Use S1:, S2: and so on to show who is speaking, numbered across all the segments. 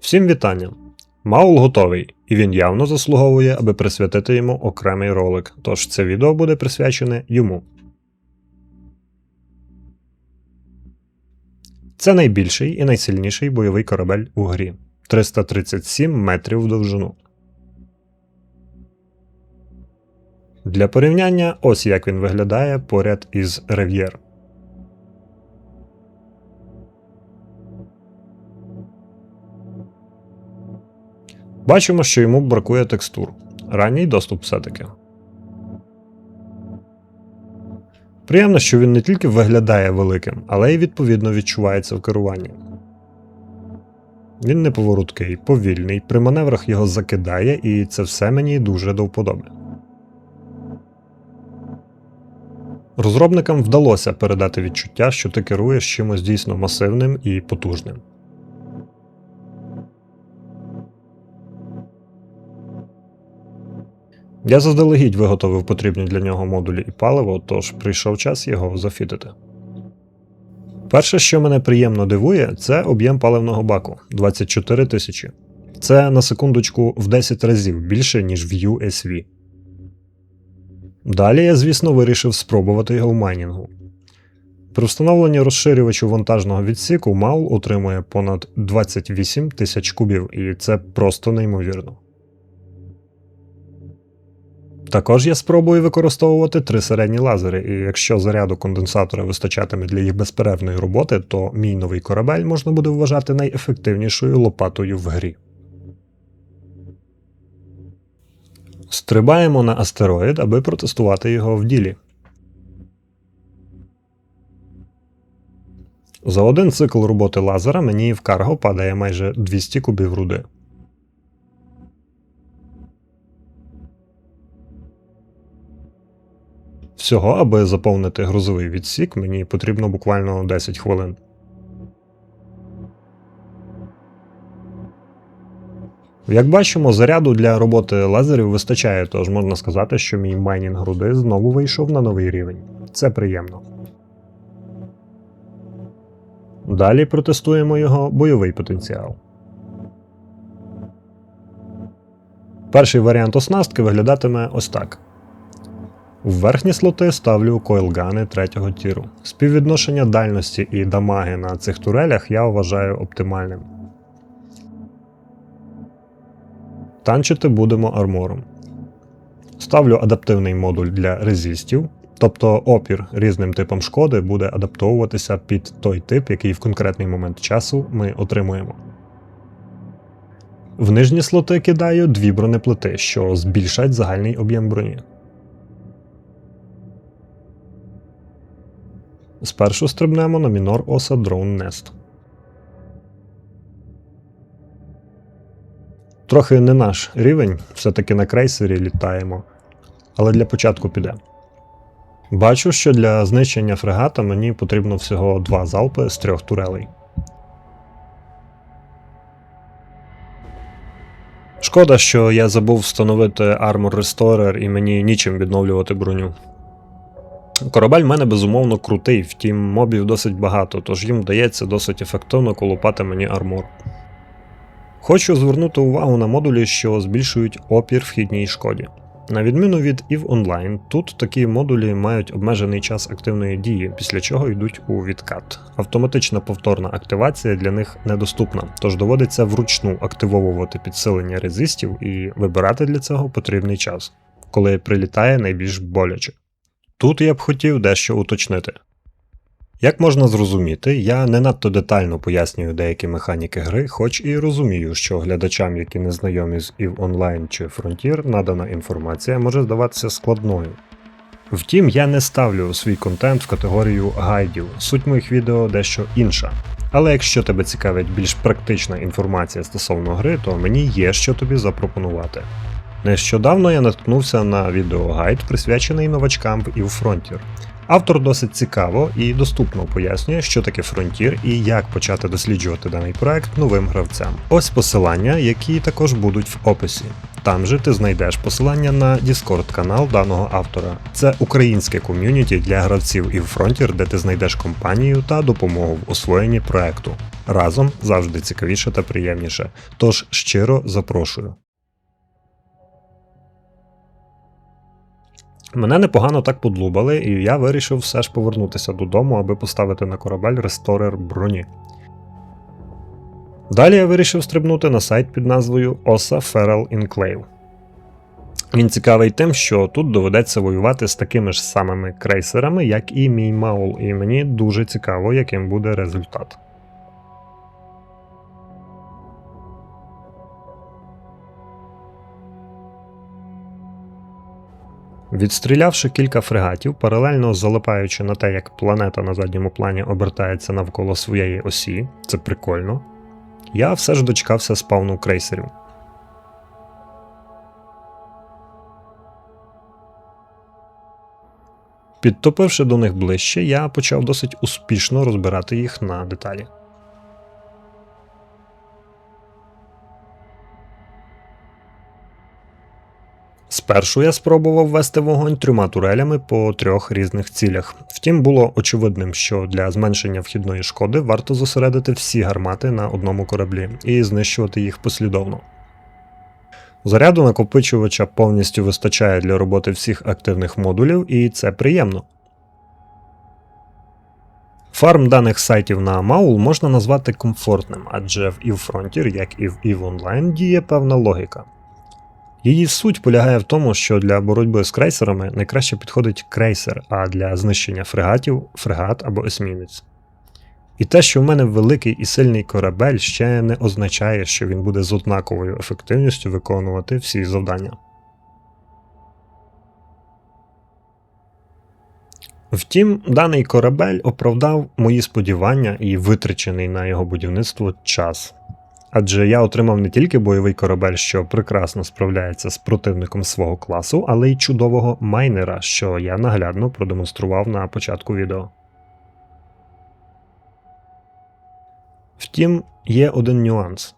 S1: Всім вітання! Маул готовий, і він явно заслуговує, аби присвятити йому окремий ролик, тож це відео буде присвячене йому. Це найбільший і найсильніший бойовий корабель у грі 337 метрів в довжину. Для порівняння, ось як він виглядає поряд із Рев'єр. Бачимо, що йому бракує текстур. Ранній доступ все-таки. Приємно, що він не тільки виглядає великим, але й відповідно відчувається в керуванні. Він неповороткий, повільний, при маневрах його закидає, і це все мені дуже до вподоби. Розробникам вдалося передати відчуття, що ти керуєш чимось дійсно масивним і потужним. Я заздалегідь виготовив потрібні для нього модулі і паливо, тож прийшов час його зафітити. Перше, що мене приємно дивує, це об'єм паливного баку 24 тисячі. Це на секундочку в 10 разів більше, ніж в USV. Далі я, звісно, вирішив спробувати його в майнінгу. При встановленні розширювачу вантажного відсіку MAU отримує понад 28 тисяч кубів, і це просто неймовірно. Також я спробую використовувати три середні лазери, і якщо заряду конденсатора вистачатиме для їх безперервної роботи, то мій новий корабель можна буде вважати найефективнішою лопатою в грі. Стрибаємо на астероїд, аби протестувати його в ділі. За один цикл роботи лазера мені в карго падає майже 200 кубів руди. Всього, аби заповнити грузовий відсік, мені потрібно буквально 10 хвилин. Як бачимо, заряду для роботи лазерів вистачає, тож можна сказати, що мій майнінг руди знову вийшов на новий рівень. Це приємно. Далі протестуємо його бойовий потенціал. Перший варіант оснастки виглядатиме ось так. В верхні слоти ставлю койлгани третього тіру. Співвідношення дальності і дамаги на цих турелях я вважаю оптимальним. Танчити будемо армором. Ставлю адаптивний модуль для резистів, тобто опір різним типам шкоди буде адаптовуватися під той тип, який в конкретний момент часу ми отримуємо. В нижні слоти кидаю дві бронеплити, що збільшать загальний об'єм броні. Спершу стрибнемо на мінор оса Drone Nest. Трохи не наш рівень, все-таки на крейсері літаємо, але для початку піде. Бачу, що для знищення фрегата мені потрібно всього два залпи з трьох турелей. Шкода, що я забув встановити Armor Restorer і мені нічим відновлювати броню. Корабель в мене безумовно крутий, втім мобів досить багато, тож їм вдається досить ефективно колупати мені армор. Хочу звернути увагу на модулі, що збільшують опір вхідній шкоді. На відміну від EVE Online, тут такі модулі мають обмежений час активної дії, після чого йдуть у відкат. Автоматична повторна активація для них недоступна, тож доводиться вручну активовувати підсилення резистів і вибирати для цього потрібний час, коли прилітає найбільш боляче. Тут я б хотів дещо уточнити. Як можна зрозуміти, я не надто детально пояснюю деякі механіки гри, хоч і розумію, що глядачам, які не знайомі з EVE Online чи Frontier, надана інформація може здаватися складною. Втім, я не ставлю свій контент в категорію гайдів, суть моїх відео дещо інша. Але якщо тебе цікавить більш практична інформація стосовно гри, то мені є що тобі запропонувати. Нещодавно я наткнувся на відеогайд, присвячений новачкам в Frontier. Автор досить цікаво і доступно пояснює, що таке Frontier і як почати досліджувати даний проект новим гравцям. Ось посилання, які також будуть в описі. Там же ти знайдеш посилання на Discord канал даного автора. Це українське ком'юніті для гравців EVE Frontier, де ти знайдеш компанію та допомогу в освоєнні проекту. Разом завжди цікавіше та приємніше. Тож щиро запрошую. Мене непогано так подлубали, і я вирішив все ж повернутися додому, аби поставити на корабель ресторер броні. Далі я вирішив стрибнути на сайт під назвою Osa Feral Enclave. Він цікавий тим, що тут доведеться воювати з такими ж самими крейсерами, як і мій Маул, і мені дуже цікаво, яким буде результат. Відстрілявши кілька фрегатів, паралельно залипаючи на те, як планета на задньому плані обертається навколо своєї осі, це прикольно, я все ж дочекався спавну крейсерів. Підтопивши до них ближче, я почав досить успішно розбирати їх на деталі. Спершу я спробував вести вогонь трьома турелями по трьох різних цілях. Втім, було очевидним, що для зменшення вхідної шкоди варто зосередити всі гармати на одному кораблі і знищувати їх послідовно. Заряду накопичувача повністю вистачає для роботи всіх активних модулів, і це приємно. Фарм даних сайтів на Maul можна назвати комфортним, адже в EVE Frontier, як і в EVE Online, діє певна логіка. Її суть полягає в тому, що для боротьби з крейсерами найкраще підходить крейсер, а для знищення фрегатів фрегат або есмінець. І те, що в мене великий і сильний корабель, ще не означає, що він буде з однаковою ефективністю виконувати всі завдання. Втім, даний корабель оправдав мої сподівання і витрачений на його будівництво час. Адже я отримав не тільки бойовий корабель, що прекрасно справляється з противником свого класу, але й чудового майнера, що я наглядно продемонстрував на початку відео. Втім, є один нюанс.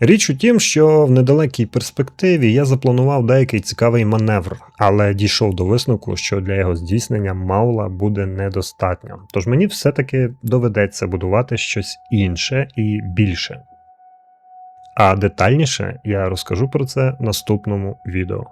S1: Річ у тім, що в недалекій перспективі я запланував деякий цікавий маневр, але дійшов до висновку, що для його здійснення маула буде недостатньо. Тож мені все-таки доведеться будувати щось інше і більше. А детальніше я розкажу про це в наступному відео.